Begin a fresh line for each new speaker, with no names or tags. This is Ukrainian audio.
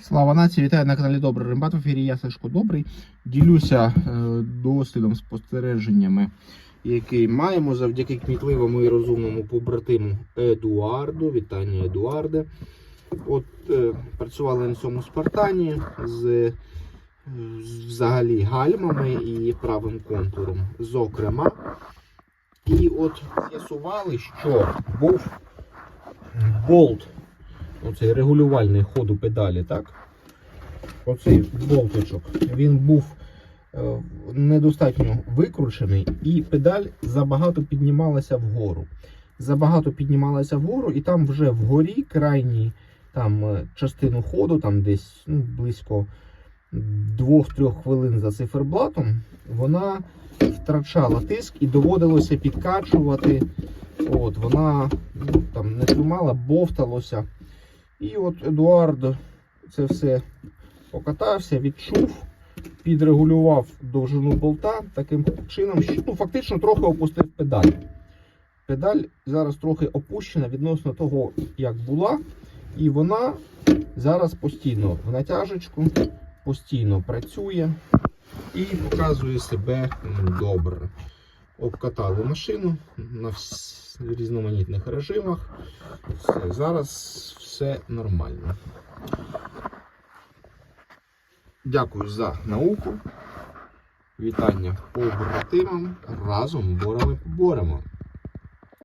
Слава нації, вітаю на каналі Добрий Римбат. В ефірі я Сашко Добрий. Ділюся е, досвідом, спостереженнями, який маємо завдяки кмітливому і розумному побратиму Едуарду. Вітання, Едуарде. От е, працювали на цьому Спартані з, е, взагалі гальмами і правим контуром, зокрема. І от з'ясували, що був болт оцей регулювальний ходу педалі, так? Оцей болтичок, він був е, недостатньо викручений, і педаль забагато піднімалася вгору. Забагато піднімалася вгору, і там вже вгорі крайній там е, частину ходу, там десь ну, близько 2-3 хвилин за циферблатом, вона втрачала тиск і доводилося підкачувати. От, вона ну, там не тримала, бовталося. І от Едуард це все покатався, відчув, підрегулював довжину болта таким чином, що ну, фактично трохи опустив педаль. Педаль зараз трохи опущена відносно того, як була. І вона зараз постійно в натяжечку, постійно працює і показує себе добре. Обкатали машину на різноманітних режимах. Все, зараз все нормально. Дякую за науку. Вітання побратимам. Разом борами поборемо.